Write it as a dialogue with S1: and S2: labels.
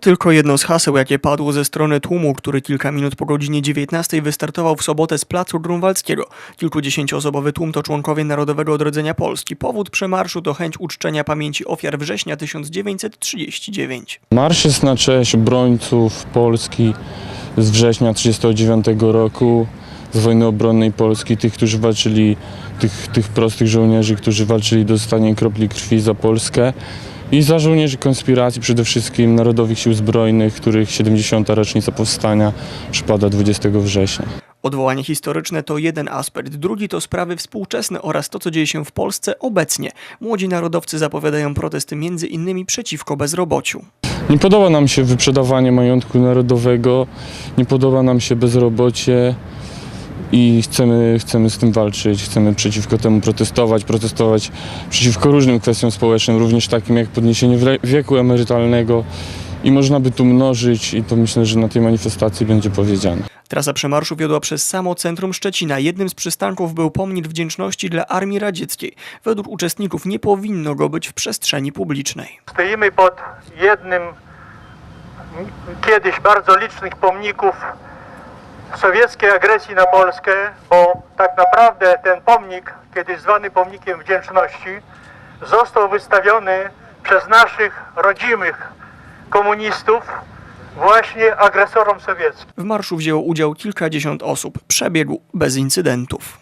S1: tylko jedno z haseł, jakie padło ze strony tłumu, który kilka minut po godzinie 19 wystartował w sobotę z placu Grunwaldzkiego. Kilkudziesięcioosobowy tłum to członkowie Narodowego Odrodzenia Polski. Powód przemarszu to chęć uczczenia pamięci ofiar września 1939.
S2: Marsz jest na cześć obrońców Polski z września 1939 roku, z wojny obronnej Polski, tych, którzy walczyli, tych, tych prostych żołnierzy, którzy walczyli do zostania kropli krwi za Polskę i za żołnierzy konspiracji, przede wszystkim Narodowych Sił Zbrojnych, których 70. rocznica powstania przypada 20 września.
S1: Odwołanie historyczne to jeden aspekt, drugi to sprawy współczesne oraz to, co dzieje się w Polsce obecnie. Młodzi narodowcy zapowiadają protesty między innymi przeciwko bezrobociu.
S2: Nie podoba nam się wyprzedawanie majątku narodowego, nie podoba nam się bezrobocie i chcemy, chcemy z tym walczyć, chcemy przeciwko temu protestować, protestować przeciwko różnym kwestiom społecznym, również takim jak podniesienie wieku emerytalnego i można by tu mnożyć i to myślę, że na tej manifestacji będzie powiedziane.
S1: Trasa przemarszu wiodła przez samo centrum Szczecina. Jednym z przystanków był pomnik wdzięczności dla Armii Radzieckiej. Według uczestników nie powinno go być w przestrzeni publicznej.
S3: Stoimy pod jednym kiedyś bardzo licznych pomników sowieckiej agresji na Polskę, bo tak naprawdę ten pomnik, kiedyś zwany pomnikiem wdzięczności, został wystawiony przez naszych rodzimych komunistów właśnie agresorom sowieckim.
S1: W marszu wzięło udział kilkadziesiąt osób. Przebiegł bez incydentów.